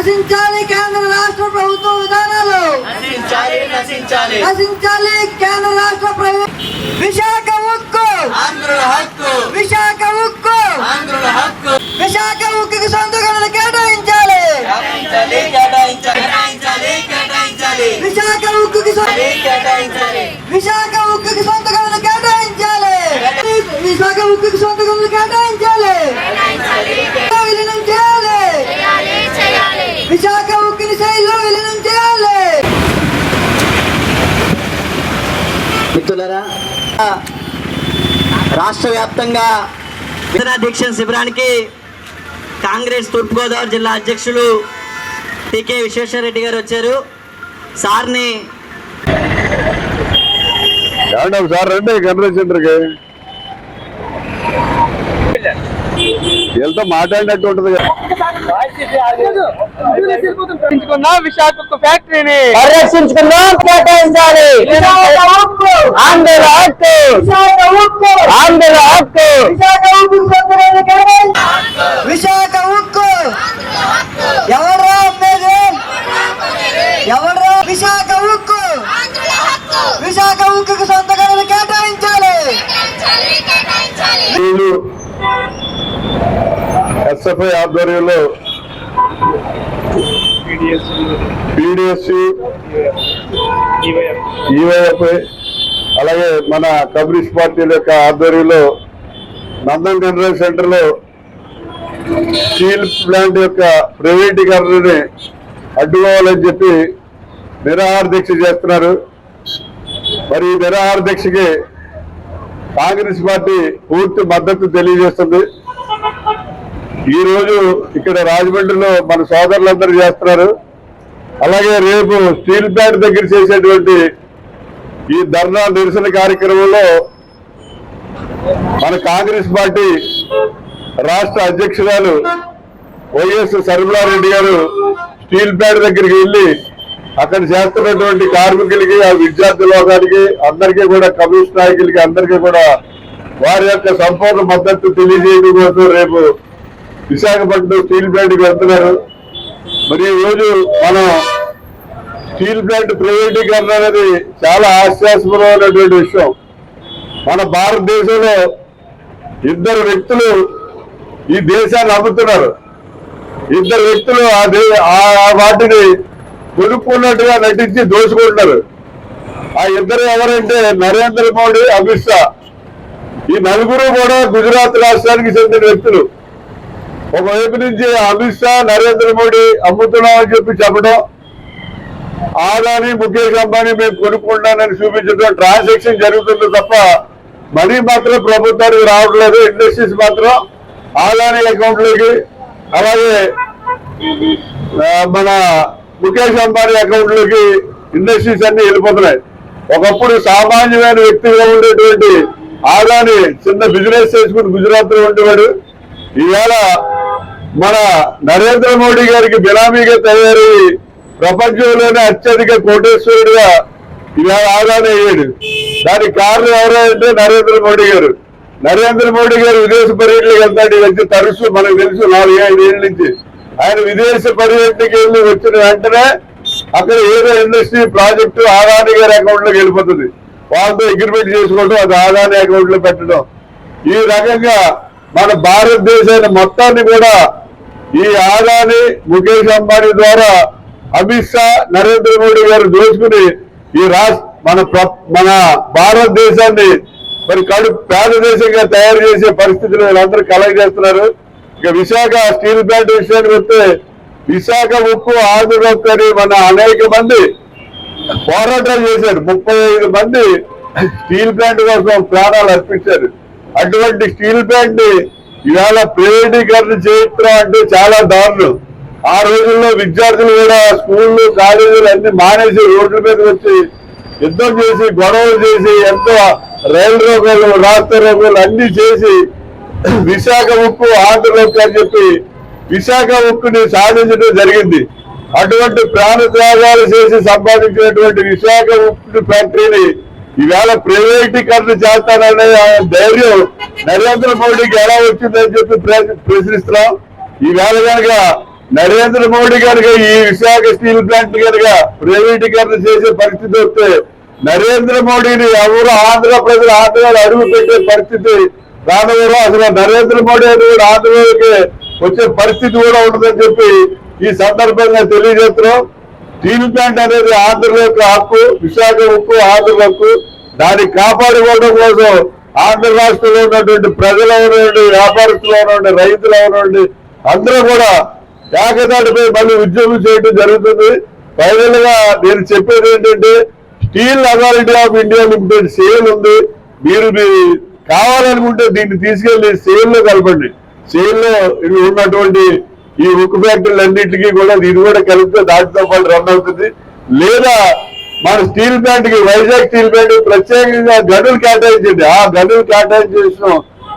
నశించాలి కేంద్ర రాష్ట్ర ప్రభుత్వ విధానాలు. నశించాలి నశించాలి. నశించాలి కేంద్ర రాష్ట్ర ప్రభు విశాఖ ఉక్కు. ఆంధ్రుల హక్కు. విశాఖ ఉక్కు. ఆంధ్రుల హక్కు. విశాఖ ఉక్కుకి సొంత గనులు కేటాయించాలి. కేటాయించాలి కేటాయించాలి కేటాయించాలి కేటాయించాలి. విశాఖ ఉక్కుకి కేటాయించాలి విశాఖ ఉక్కుకి సొంత గనులు కేటాయించాలి విశాఖ ఉక్కుకి సొంత గనులు కేటాయించాలి విలీనం చేయాలి విశాఖ ఉక్కుని శైలిలో విలీనం చేయాలి మిత్రులరా రాష్ట్ర వ్యాప్తంగా విత్తన దీక్ష శిబిరానికి కాంగ్రెస్ తూర్పుగోదావరి జిల్లా అధ్యక్షులు టికే విశ్వేశ్వరరెడ్డి గారు వచ్చారు. సార్ని ఒకసారి రండి సెంటర్కి. వీళ్ళతో మాట్లాడినట్టు ఉంటుంది కదా. విశాఖ ఫ్యాక్టరీని పరిరక్షించుకుందాం కేటాయించాలి. ఆంధ్ర హక్కు. ఆంధ్ర హక్కు. విశాఖ విశాఖ ఉక్కు విశాఖ ఉక్కు విశాఖ ఉక్కుకి సొంత గనులు కేటాయించాలి ఎస్ఎఫ్ఐ ఆధ్వర్యంలో పీడిఎస్ ఈవైఎఫ్ఐ అలాగే మన కమ్యూనిస్ట్ పార్టీల యొక్క ఆధ్వర్యంలో నందన్ కన్వెన్షన్ సెంటర్లో స్టీల్ ప్లాంట్ యొక్క ప్రైవేటీకరణని అడ్డుకోవాలని చెప్పి నిరాహార దీక్ష చేస్తున్నారు. మరి ఈ నిరాహార దీక్షకి కాంగ్రెస్ పార్టీ పూర్తి మద్దతు తెలియజేస్తుంది. ఈ రోజు ఇక్కడ రాజమండ్రిలో మన సోదరులందరూ చేస్తున్నారు. అలాగే రేపు స్టీల్ ప్లాంట్ దగ్గర చేసేటువంటి ఈ ధర్నా నిరసన కార్యక్రమంలో మన కాంగ్రెస్ పార్టీ రాష్ట్ర అధ్యక్షురాలు వైఎస్ సర్మలారెడ్డి గారు స్టీల్ ప్లాంట్ దగ్గరికి వెళ్ళి అక్కడ చేస్తున్నటువంటి కార్మికులకి ఆ విద్యార్థి లోకానికి అందరికీ కూడా కమ్యూనిస్ట్ నాయకులకి అందరికీ కూడా వారి యొక్క సంపూర్ణ మద్దతు తెలియజేయడం కోసం రేపు విశాఖపట్నం స్టీల్ ప్లాంట్ వెళ్తున్నారు. మరి ఈ రోజు మనం స్టీల్ ప్లాంట్ ప్రైవేటీకరణ అనేది చాలా హాస్యాస్పదమైనటువంటి విషయం. మన భారతదేశంలో ఇద్దరు వ్యక్తులు ఈ దేశాన్ని అమ్ముతున్నారు ఇద్దరు వ్యక్తులు ఆ దే ఆ- ఆ వాటిని కొనుక్కున్నట్టుగా నటించి దోచుకుంటున్నారు. ఆ ఇద్దరు ఎవరంటే నరేంద్ర మోడీ అమిత్ షా. ఈ నలుగురు కూడా గుజరాత్ రాష్ట్రానికి చెందిన వ్యక్తులు. ఒకవైపు నుంచి అమిత్ షా నరేంద్ర మోడీ అమ్ముతున్నామని చెప్పి చెప్పడం ఆదాని ముఖేష్ అంబానీ మేము కొనుక్కుంటానని చూపించడం ట్రాన్సాక్షన్ జరుగుతుంది తప్ప మనీ మాత్రం ప్రభుత్వానికి రావట్లేదు ఇండస్ట్రీస్ మాత్రం ఆదాని అకౌంట్లోకి అలాగే మన ముఖేష్ అంబానీ అకౌంట్లోకి ఇండస్ట్రీస్ అన్ని వెళ్ళిపోతున్నాయి. ఒకప్పుడు సామాన్యమైన వ్యక్తిగా ఉండేటువంటి ఆదాని చిన్న బిజినెస్ చేసుకుని గుజరాత్లో ఉండేవాడు ఈవేళ మన నరేంద్ర మోడీ గారికి బినామీగా తయారై ప్రపంచంలోనే అత్యధిక కోటేశ్వరుడిగా ఇలా ఆదాని అయ్యాడు. దానికి కారణం ఎవరంటే నరేంద్ర మోడీ గారు. నరేంద్ర మోడీ గారు విదేశ పర్యటనకి వెళ్తాడు. వచ్చి తరచు మనకు తెలుసు నాలుగు ఐదు ఏళ్ళ నుంచి. ఆయన విదేశ పర్యటనకి వెళ్ళి వచ్చిన వెంటనే అక్కడ ఏదో ఇండస్ట్రీ ప్రాజెక్టు ఆదాని గారి అకౌంట్లోకి వెళ్ళిపోతుంది. వాళ్ళతో అగ్రిమెంట్ చేసుకోవడం అది ఆదాని అకౌంట్లో పెట్టడం. ఈ రకంగా మన భారతదేశాన్ని మొత్తాన్ని కూడా ఈ ఆదాని ముఖేష్ అంబానీ ద్వారా అమిత్ షా నరేంద్ర మోడీ గారు దోచుకుని ఈ రాష్ట్ర మన ప్ర- మన భారతదేశాన్ని మరి కడు పేద దేశంగా తయారు చేసే పరిస్థితులు వీళ్ళందరూ కలెక్ట్ చేస్తున్నారు. ఇక విశాఖ స్టీల్ ప్లాంట్ విషయానికి వస్తే విశాఖ ఉక్కు ఆంధ్రప్రదేశ్ అని మన అనేక మంది పోరాటాలు చేశారు. ముప్పై ఐదు మంది స్టీల్ ప్లాంట్ కోసం ప్రాణాలు అర్పించారు. అటువంటి స్టీల్ ప్లాంట్ని ఇవాళ ప్రైవేటీకరణ చరిత్ర అంటే చాలా దారుణం. ఆ రోజుల్లో విద్యార్థులు కూడా స్కూళ్ళు కాలేజీలు అన్ని మానేసి రోడ్ల మీద వచ్చి యుద్ధం చేసి గొడవలు చేసి ఎంతో రైలు రోగాలు రాష్ట్ర రోగాలు అన్ని చేసి విశాఖ ఉక్కు ఆంధ్రలోకి అని చెప్పి విశాఖ ఉక్కుని సాధించడం జరిగింది. అటువంటి ప్రాణ త్యాగాలు చేసి సంపాదించినటువంటి విశాఖ ఉక్కు ఫ్యాక్టరీని ఈవేళ ప్రైవేటీకరణ చేస్తాననే ధైర్యం నరేంద్ర మోడీకి ఎలా వచ్చిందని చెప్పి ప్రశ్నిస్తున్నాం. ఈవేళ కనుక నరేంద్ర మోడీ కనుక ఈ విశాఖ స్టీల్ ప్లాంట్ కనుక ప్రైవేటీకరణ చేసే పరిస్థితి వస్తే నరేంద్ర మోడీని ఎవరు ఆంధ్ర ప్రజలు ఆంధ్రాలో అడుగు పెట్టే పరిస్థితి రానవరు అసలు నరేంద్ర మోడీ అని కూడా ఆంధ్రలోకి వచ్చే పరిస్థితి కూడా ఉంటుందని చెప్పి ఈ సందర్భంగా తెలియజేస్తున్నాం. స్టీల్ ప్లాంట్ అనేది ఆంధ్ర యొక్క హక్కు విశాఖ ఉక్కు ఆంధ్ర హక్కు. దాన్ని కాపాడుకోవడం కోసం ఆంధ్ర రాష్ట్రంలో ఉన్నటువంటి ప్రజలు అవనండి వ్యాపారస్తులు అవనండి రైతులు అవనండి అందరూ కూడా ఏకదాటిపై మళ్ళీ ఉద్యోగం చేయడం జరుగుతుంది. ఫైనల్గా నేను చెప్పేది ఏంటంటే steel authority of India limited SAIL ఉంది. మీరు కావాలనుకుంటే దీన్ని తీసుకెళ్ళి సేల్లో కలపండి. సేల్లో ఉన్నటువంటి ఈ ఉక్కు ఫ్యాక్టరీలు అన్నింటికీ కూడా ఇది కూడా కలిపితే దాటితో పాటు రన్ అవుతుంది. లేదా మన స్టీల్ ప్లాంట్కి వైజాగ్ స్టీల్ ప్లాంట్ ప్రత్యేకంగా గనులు కేటాయించండి. ఆ గనులు కేటాయించేసిన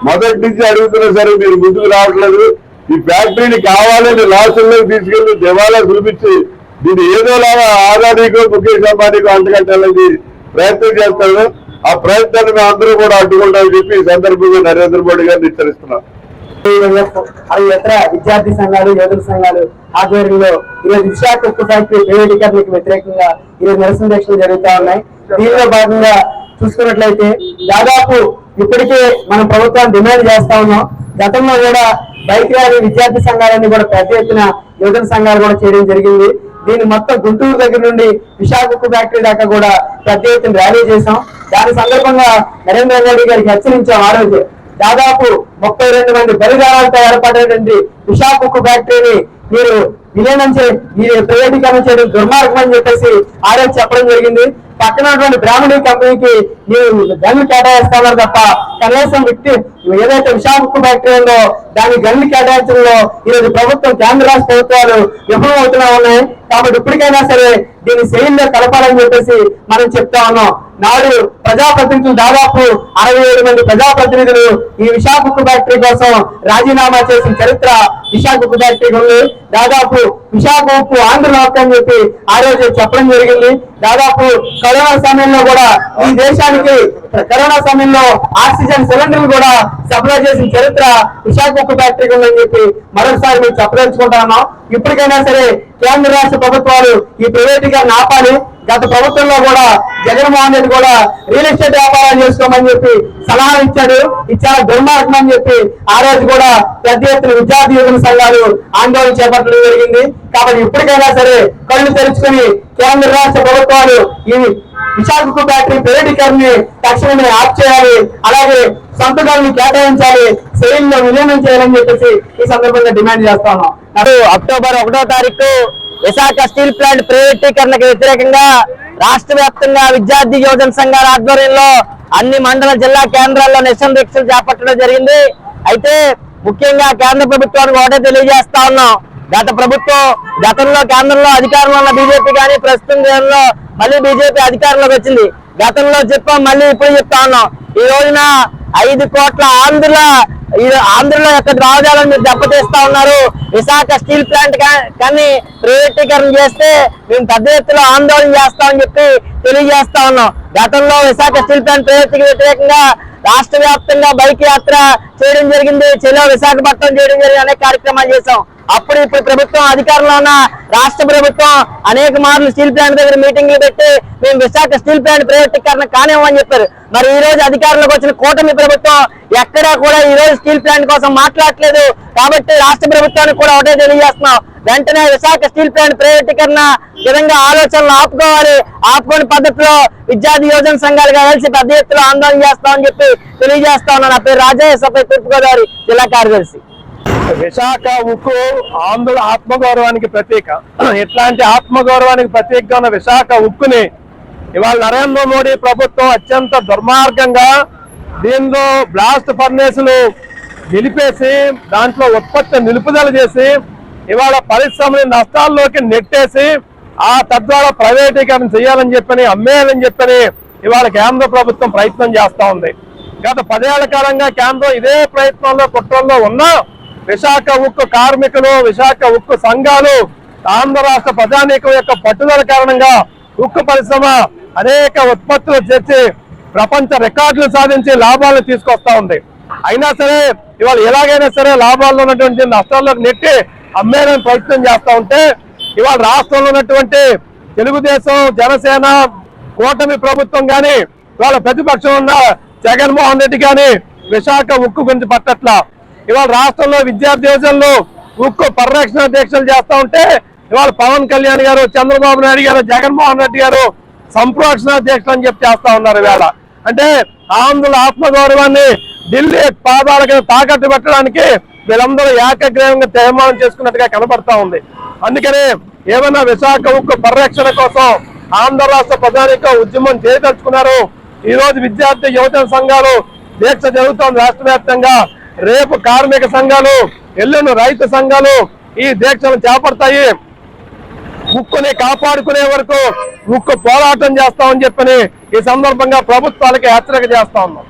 మొదటి నుంచి అడుగుతున్నా సరే మీరు ముందుకు రావట్లేదు. ఈ ఫ్యాక్టరీని కావాలని లాసుల్లోకి తీసుకెళ్ళి దివాలా చూపించి దీన్ని ఏదోలాగా ఆదానీకో ముఖేష్ అంబానీకో అంటగట్టాలని ప్రయత్నం చేస్తారు ఆ ప్రయత్నాన్ని మేము అందరూ కూడా అడ్డుకుంటామని చెప్పి ఈ సందర్భంగా నరేంద్ర మోడీ గారిని హెచ్చరిస్తున్నాం. అవి ఇతర విద్యార్థి సంఘాలు యోధుల సంఘాలు ఆధ్వర్యంలో ఈరోజు విశాఖ ఉక్కు ఫ్యాక్టరీ ప్రైవేటీకరణకు వ్యతిరేకంగా ఈరోజు నిరసన దీక్షలు జరుగుతా ఉన్నాయి. దీనిలో భాగంగా చూసుకున్నట్లయితే దాదాపు ఇప్పటికే మనం ప్రభుత్వాన్ని డిమాండ్ చేస్తా ఉన్నాం. గతంలో కూడా బైక్ ర్యాలీ విద్యార్థి సంఘాలన్నీ కూడా పెద్ద ఎత్తున యువజన సంఘాలు కూడా చేయడం జరిగింది. దీన్ని మొత్తం గుంటూరు దగ్గర నుండి విశాఖ ఉక్కు ఫ్యాక్టరీ దాకా కూడా పెద్ద ఎత్తున ర్యాలీ చేశాం. దాని సందర్భంగా నరేంద్ర మోడీ గారికి హెచ్చరించాం ఆ రోజు. దాదాపు ముప్పై రెండు మంది బలిదానాలతో ఏర్పడేటువంటి విశాఖ ఉక్కు ఫ్యాక్టరీని మీరు విలీనం చే మీరు ప్రైవేటీకరణ చేయడం దుర్మార్గం అని చెప్పేసి ఆ చెప్పడం జరిగింది. పక్కన ఉన్నటువంటి బ్రాహ్మణి కంపెనీకి మీరు గన్లు కేటాయిస్తున్నారు తప్ప కనీసం వ్యక్తి ఏదైతే విశాఖ ఫ్యాక్టరీ ఉందో దాని గన్లు కేటాయించడంలో ఈరోజు ప్రభుత్వం కేంద్ర రాష్ట్ర ప్రభుత్వాలు విఫలం అవుతున్నా ఉన్నాయి కాబట్టి ఇప్పటికైనా సరే దీన్ని శైలిలో కలపాలని చెప్పేసి మనం చెప్తా ఉన్నాం. నాడు ప్రజాప్రతినిధులు దాదాపు అరవై ఏడు మంది ప్రజాప్రతినిధులు ఈ విశాఖ ఉక్కు ఫ్యాక్టరీ కోసం రాజీనామా చేసిన చరిత్ర విశాఖ ఉక్కు ఫ్యాక్టరీకి ఉంది. దాదాపు విశాఖ ఉక్కు ఆంధ్ర అని చెప్పి ఆ రోజు చెప్పడం జరిగింది. దాదాపు కరోనా సమయంలో కూడా ఈ దేశానికి కరోనా సమయంలో ఆక్సిజన్ సిలిండర్లు కూడా సప్లై చేసిన చరిత్ర విశాఖ ఉక్కు ఫ్యాక్టరీకి ఉందని చెప్పి మరొకసారి మేము చెప్పదలుచుకుంటా ఉన్నాం. ఇప్పటికైనా సరే కేంద్ర రాష్ట్ర ప్రభుత్వాలు ఈ ప్రైవేటీకరణ ఆపాలి. గత ప్రభుత్వంలో కూడా జగన్మోహన్ రెడ్డి కూడా రియల్ ఎస్టేట్ వ్యాపారాలు చేసుకోమని చెప్పి సలహా ఇచ్చాడు ఇచ్చా దుర్మార్గం అని చెప్పి ఆ రోజు కూడా పెద్ద ఎత్తున విద్యార్థి యువజన సంఘాలు ఆందోళన చేపట్టడం జరిగింది. కాబట్టి ఇప్పటికైనా సరే కళ్ళు తెరుచుకుని కేంద్ర రాష్ట్ర ప్రభుత్వాలు ఈ విశాఖకు ఫ్యాక్టరీ ప్రైవేటీకరణని తక్షణమే ఆప్ చేయాలి అలాగే సంతకాలను కేటాయించాలి కేటాయించాలి సెయిల్లో విలీనం చేయాలని చెప్పేసి ఈ సందర్భంగా డిమాండ్ చేస్తాను అక్టోబర్ ఒకటో తారీఖు విశాఖ స్టీల్ ప్లాంట్ ప్రైవేటీకరణకు వ్యతిరేకంగా రాష్ట్ర వ్యాప్తంగా విద్యార్థి యువజన సంఘాల ఆధ్వర్యంలో అన్ని మండల జిల్లా కేంద్రాల్లో నిరసన దీక్షలు చేపట్టడం జరిగింది. అయితే ముఖ్యంగా కేంద్ర ప్రభుత్వానికి ఒకటే తెలియజేస్తా ఉన్నాం. గత ప్రభుత్వం గతంలో కేంద్రంలో అధికారంలో ఉన్న బీజేపీ కానీ ప్రస్తుతం మళ్ళీ బీజేపీ అధికారంలోకి వచ్చింది. గతంలో చెప్పాం మళ్ళీ ఇప్పుడు చెప్తా ఉన్నాం. ఈ రోజున ఐదు కోట్ల ఆంధ్రుల ఈ ఆంధ్రలో యొక్క రాజాలను మీరు దెబ్బతీస్తా ఉన్నారు? విశాఖ స్టీల్ ప్లాంట్ కా- కానీ ప్రైవేటీకరణ చేస్తే మేము పెద్ద ఎత్తులో ఆందోళన చేస్తామని చెప్పి తెలియజేస్తా ఉన్నాం. గతంలో విశాఖ స్టీల్ ప్లాంట్ ప్రైవేటీకి వ్యతిరేకంగా రాష్ట్ర వ్యాప్తంగా బైక్ యాత్ర చేయడం జరిగింది. చెలో విశాఖపట్నం చేయడం జరిగింది. అనేక కార్యక్రమాలు చేశాం. అప్పుడు ఇప్పుడు ప్రభుత్వం అధికారంలో ఉన్న రాష్ట్ర ప్రభుత్వం అనేక మార్లు స్టీల్ ప్లాంట్ దగ్గర మీటింగ్లు పెట్టి మేము విశాఖ స్టీల్ ప్లాంట్ ప్రైవేటీకరణ కానివ్వమని చెప్పారు. మరి ఈ రోజు అధికారంలోకి వచ్చిన కూటమి ప్రభుత్వం ఎక్కడా కూడా ఈ రోజు స్టీల్ ప్లాంట్ కోసం మాట్లాడట్లేదు. కాబట్టి రాష్ట్ర ప్రభుత్వానికి కూడా ఒకటే తెలియజేస్తున్నాం. వెంటనే విశాఖ స్టీల్ ప్లాంట్ ప్రైవేటీకరణ విధంగా ఆలోచనలు ఆపుకోవాలి. ఆపుకోని పద్ధతిలో విద్యార్థి యోజన సంఘాలుగా కలిసి పెద్ద ఎత్తులో ఆందోళన చేస్తామని చెప్పి తెలియజేస్తా ఉన్నాను. నా పేరు రాజయ్య సభ తూర్పుగోదావరి జిల్లా కార్యదర్శి. విశాఖ ఉక్కు ఆంధ్రుల ఆత్మగౌరవానికి ప్రతీక. ఇట్లాంటి ఆత్మగౌరవానికి ప్రతీకగా ఉన్న విశాఖ ఉక్కుని ఇవాళ నరేంద్ర మోడీ ప్రభుత్వం అత్యంత దుర్మార్గంగా దీనిలో బ్లాస్ట్ ఫర్నేసులు నిలిపేసి దాంట్లో ఉత్పత్తి నిలుపుదల చేసి ఇవాళ పరిశ్రమని నష్టాల్లోకి నెట్టేసి ఆ తద్వారా ప్రైవేటీకరణ చేయాలని చెప్పని అమ్మేయాలని చెప్పని ఇవాళ కేంద్ర ప్రభుత్వం ప్రయత్నం చేస్తా ఉంది. గత పదేళ్ళ కాలంగా కేంద్రం ఇదే ప్రయత్నంలో కుట్రల్లో ఉన్నా విశాఖ ఉక్కు కార్మికులు విశాఖ ఉక్కు సంఘాలు ఆంధ్ర రాష్ట్ర ప్రజానీకం యొక్క పట్టుదల కారణంగా ఉక్కు పరిశ్రమ అనేక ఉత్పత్తులు చేర్చి ప్రపంచ రికార్డులు సాధించి లాభాలను తీసుకొస్తా ఉంది. అయినా సరే ఇవాళ ఎలాగైనా సరే లాభాల్లో ఉన్నటువంటి నష్టాల్లోకి నెట్టి అమ్మేయడానికి ప్రయత్నం చేస్తూ ఉంటే ఇవాళ రాష్ట్రంలో ఉన్నటువంటి తెలుగుదేశం జనసేన కూటమి ప్రభుత్వం కానీ ఇవాళ ప్రతిపక్షం ఉన్న జగన్మోహన్ రెడ్డి కానీ విశాఖ ఉక్కు గురించి పట్టట్ల ఇవాళ రాష్ట్రంలో విద్యార్థి ఉక్కు పరిరక్షణ దీక్షలు చేస్తా ఉంటే ఇవాళ పవన్ కళ్యాణ్ గారు చంద్రబాబు నాయుడు గారు జగన్మోహన్ రెడ్డి గారు సంప్రోక్షణ దీక్షలు అని చెప్పి చేస్తా ఉన్నారు ఇవాళ. అంటే ఆంధ్రుల ఆత్మగౌరవాన్ని ఢిల్లీ పాదాలకు తాకట్టు పెట్టడానికి వీళ్ళందరూ ఏకగ్రీవంగా తీర్మానం చేసుకున్నట్టుగా కనబడతా ఉంది. అందుకనే ఏమైనా విశాఖ ఉక్కు పరిరక్షణ కోసం ఆంధ్ర రాష్ట్ర ప్రజానిక ఉద్యమం చేయదలుచుకున్నారు ఈ రోజు విద్యార్థి యువజన సంఘాలు దీక్ష జరుగుతోంది రాష్ట్ర వ్యాప్తంగా. రేపు కార్మిక సంఘాలు ఎల్లును రైతు సంఘాలు ఈ దీక్షను చేపడతాయి. ఉక్కుని కాపాడుకునే వరకు ఉక్కు పోరాటం చేస్తామని చెప్పని ఈ సందర్భంగా ప్రభుత్వాలకి హెచ్చరిక చేస్తా ఉన్నాం.